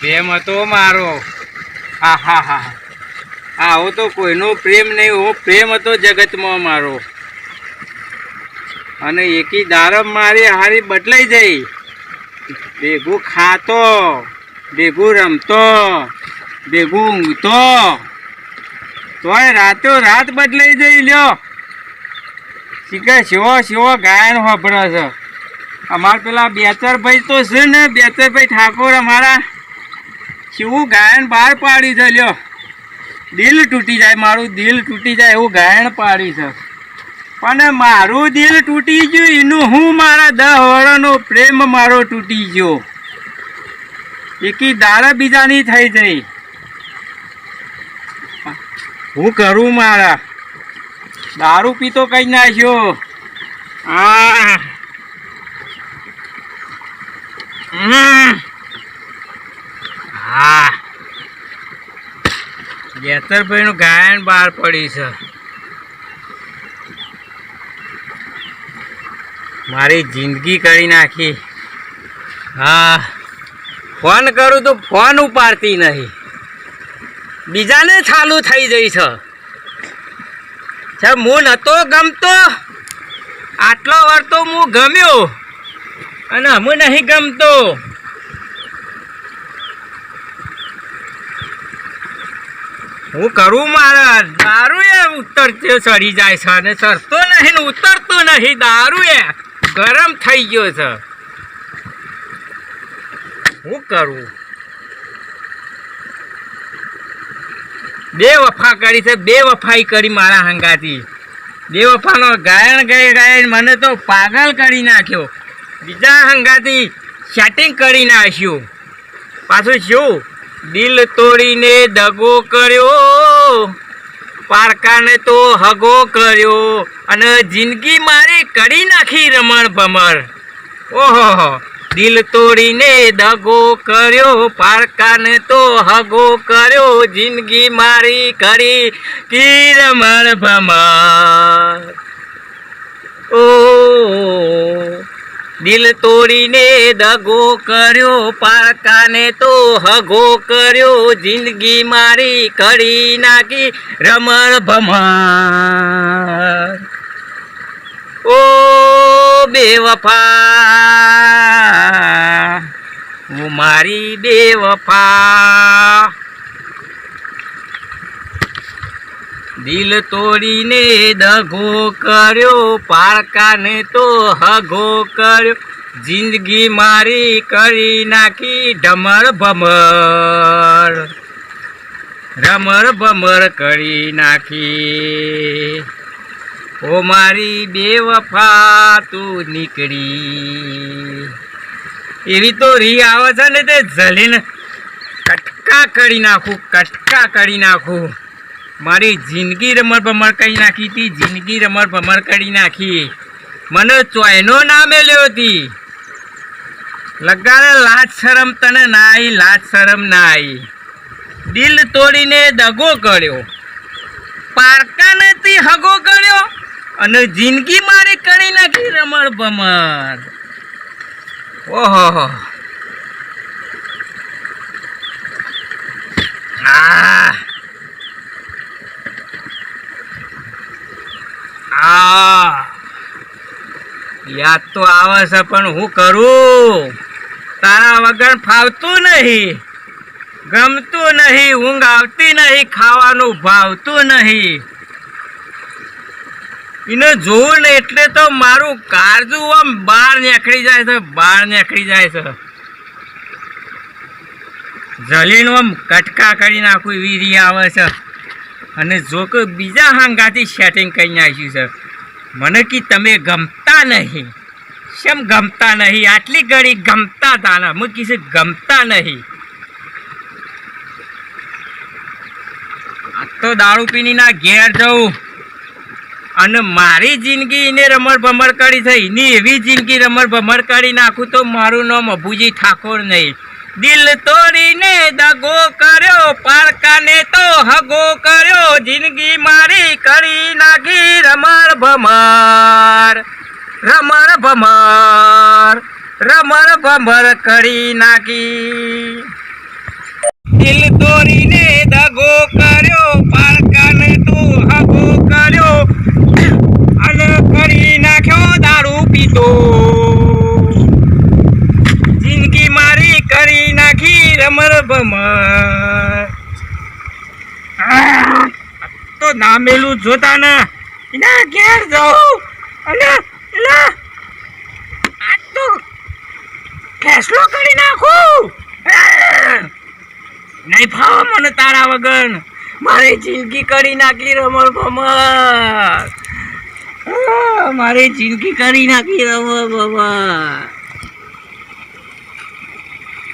પ્રેમ હતો મારો. હા હા હા આવો તો કોઈનો પ્રેમ નહીં, હો પ્રેમ હતો જગતમાં મારો. અને એકી દારમ મારી હારી બદલાઈ જઈ. ભેગું ખાતો ભેગું રમતો ભેગું ઊંઘતો. તોય રાતો રાત બદલાઈ જઈ લ્યો. શીખે શિવો શિવો ગાયન હોભળો છે. અમાર પેલા બેચરભાઈ તો છે ને બેચરભાઈ ઠાકોર અમારા. શિવું ગાયન બહાર પાડી છે લ્યો. દિલ તૂટી જાય, મારું દિલ તૂટી જાય એવું ગાયન પાડી છે. પણ મારું દિલ તૂટી ગયું, એનું હું મારા દહ વર્ષનો પ્રેમ મારો તૂટી ગયો. એકી દાડા બીજાની થઈ જઈ હું કરું મારા? દારૂ પીતો કઈ નાખ્યો આ. હા. જેતરભાઈનું ગાયન બહાર પડી છે. મારી જિંદગી કરી નાખી. હા, ફોન કરું તો ફોન ઉપાડતી નહીં. બીજાને ચાલુ થઈ જઈ છે. સાહેબ, હું નહોતો ગમતો. આટલો વાર તો હું ગમ્યો અને હું નહીં ગમતો. હું કરું મારા દારૂ એ ઉતરતો ચડી જાય છે અને ચડતો નહીં ઉતરતો નહીં દારૂ એ ગરમ થઈ ગયો છે. હું કરું? બે વફા કરી છે, બે વફાઈ કરી મારા હંગાથી. બે વફાનો ગાયન ગઈ ગાયન મને તો પાગલ કરી નાખ્યો. બીજા હંગાથી સેટિંગ કરી નાખ્યું. પાછું શું? દિલ તોડીને દગો કર્યો, પારકાને તો હગો કર્યો અને જિંદગી કરી નાખી રમણ ભમર. ઓહો, દિલ તોડીને દગો કર્યો, પારકાને તો હગો કર્યો, જિંદગી મારી કરી કી રમણ ભમર. ઓ, દિલ તોડીને દગો કર્યો, પારકાને તો હગો કર્યો, જિંદગી મારી કરી નાખી રમણ ભમર. ઓ બેવફા. હું મારી બેવફા. દિલ તોડીને દગો કર્યો, પારકાને તો હગો કર્યો. જિંદગી મારી કરી નાખી ઢમર ભમર. રમર ભમર કરી નાખી. ઓ મારી બેવફા તું નીકળી. એવી તો રી આવે છે ને તે જલીને કટકા કરી નાખું, કટકા કરી નાખું. મારી જિંદગી રમર ભમર કરી નાખી હતી, જિંદગી રમર ભમર કરી નાખી. મને ચોયનો ના મેલ્યો હતી. લગાડે લાજ શરમ તને ના આવી લાજ શરમ ના દિલ તોડીને દગો કર્યો. પારકા નથી હગો કર્યો. અને જિંદગી મારી કરી નાખી રમણ ભમર ઓહો યાદ તો આવે છે, પણ હું કરું? તારા વગર ફાવતું નહીં. ગમતું નહીં, ઊંઘ આવતી નહીં, ખાવાનું ભાવતું નહીં. એને જોવું ને એટલે તો મારું કાળજું આમ બહાર નીકળી જાય છે, બહાર નીકળી જાય છે. જલીનું આમ કટકા કરી નાખું એવી રી આવે છે. અને જો કે બીજા હાંગાથી સેટિંગ કરી નાખ્યું છે. મને કે તમે ગમતા નહીં. કેમ ગમતા નહીં? આટલી ઘડી ગમતા હતા ને. હું કીધું ગમતા નહીં. તો દારૂ પીની ના ઘેર જવું અને મારી જિંદગી એને રમણ ભમણ કરી થઈ ની એવી જિંદગી રમણ ભમર કરી નાખું તો મારું નામ અભુજી ઠાકોર નહીં. દિલ તોડીને દગો કર્યો, પારકાને તો હગો કર્યો. જિંદગી મારી કરી નાખી રમણ ભમર રમણ ભમર રમણ ભમર કરી નાખી. દિલ તોડીને દગો કર્યો પારકાને તો હગો કર્યો અને કરી નાખ્યો પીતો જિંદગી મારી કરી નાખી રમર ભમર તો નામેલું જોતા ને. એના ઘેર જાઉં અને એના આ તો ફેસલો કરી નાખું. નહીં ફાવ મને તારા વગર. મારી જિંદગી કરી નાખી રમણ ભમર! મારી જિંદગી કરી નાખી રમણ ભમર